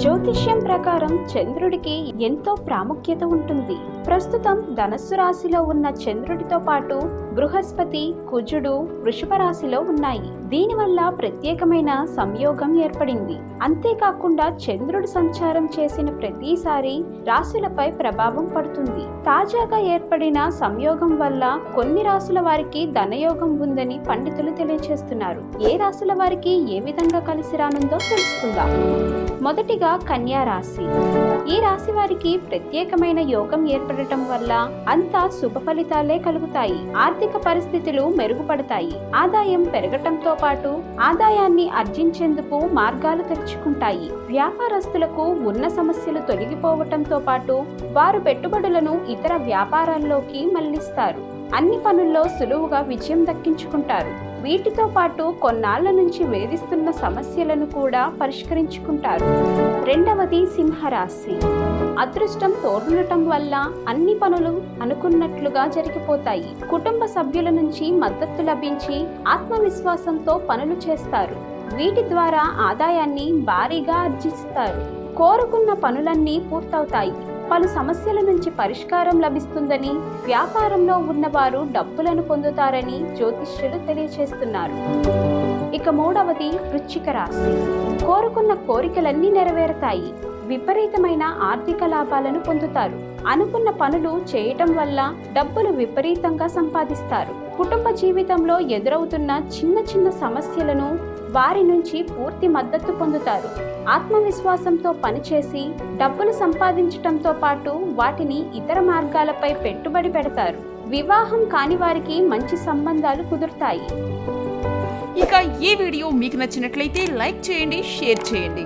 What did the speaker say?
జ్యోతిష్యం ప్రకారం చంద్రుడికి ఎంతో ప్రాముఖ్యత ఉంటుంది. ప్రస్తుతం ధనస్సు రాశిలో ఉన్న చంద్రుడితో పాటు బృహస్పతి కుజుడు వృషభ రాశిలో ఉన్నాయి. దీనివల్ల ప్రత్యేకమైన సంయోగం ఏర్పడింది. అంతేకాకుండా చంద్రుడు సంచారం చేసిన ప్రతిసారి రాశులపై ప్రభావం పడుతుంది. తాజాగా ఏర్పడిన సంయోగం వల్ల కొన్ని రాశుల వారికి ధనయోగం ఉందని పండితులు తెలియజేస్తున్నారు. ఏ రాశుల వారికి ఏ విధంగా కలిసి రానుందో తెలుసుకుందాం. మొదటిగా కన్యా రాశి. ఈ రాశి వారికి ప్రత్యేకమైన యోగం ఏర్పడటం వల్ల అంతా శుభ ఫలితాలే కలుగుతాయి. ఆర్థిక పరిస్థితులు మెరుగుపడతాయి. ఆదాయం పెరగటంతో పాటు ఆదాయాన్ని ఆర్జించేందుకు మార్గాలు తెరుచుకుంటాయి. వ్యాపారస్తులకు ఉన్న సమస్యలు తొలగిపోవటంతో పాటు వారు పెట్టుబడులను ఇతర వ్యాపారాల్లోకి మళ్ళిస్తారు. అన్ని పనుల్లో సులువుగా విజయం దక్కించుకుంటారు. వీటితో పాటు కొన్నాళ్ళ నుంచి వేధిస్తున్న సమస్యలను కూడా పరిష్కరించుకుంటారు. రెండవది సింహరాశి. అదృష్టం తోరులటం వల్ల అన్ని పనులు అనుకున్నట్లుగా జరిగిపోతాయి. కుటుంబ సభ్యుల నుంచి మద్దతు లభించి ఆత్మవిశ్వాసంతో పనులు చేస్తారు. వీటి ద్వారా ఆదాయాన్ని భారీగా ఆర్జిస్తారు. కోరుకున్న పనులన్నీ పూర్తవుతాయి. పలు సమస్యల నుంచి పరిష్కారం లభిస్తుందని వ్యాపారంలో ఉన్నవారు డబ్బులను పొందుతారని జ్యోతిష్యులు తెలియజేస్తున్నారు ఇక మూడవది వృచ్చిక రాశి. కోరుకున్న కోరికలన్నీ నెరవేరుతాయి. విపరీతమైన ఆర్థిక లాభాలను పొందుతారు. అనుకున్న పనులు చేయటం వల్ల డబ్బులు విపరీతంగా సంపాదిస్తారు. కుటుంబ జీవితంలో ఎదురవుతున్న చిన్న చిన్న సమస్యలను వారి నుంచి పూర్తి మద్దతు పొందుతారు. ఆత్మవిశ్వాసంతో పనిచేసి డబ్బులు సంపాదించటంతో పాటు వాటిని ఇతర మార్గాలపై పెట్టుబడి పెడతారు. వివాహం కాని వారికి మంచి సంబంధాలు కుదురుతాయి. ఇక ఈ వీడియో మీకు నచ్చినట్లయితే లైక్ చేయండి షేర్ చేయండి.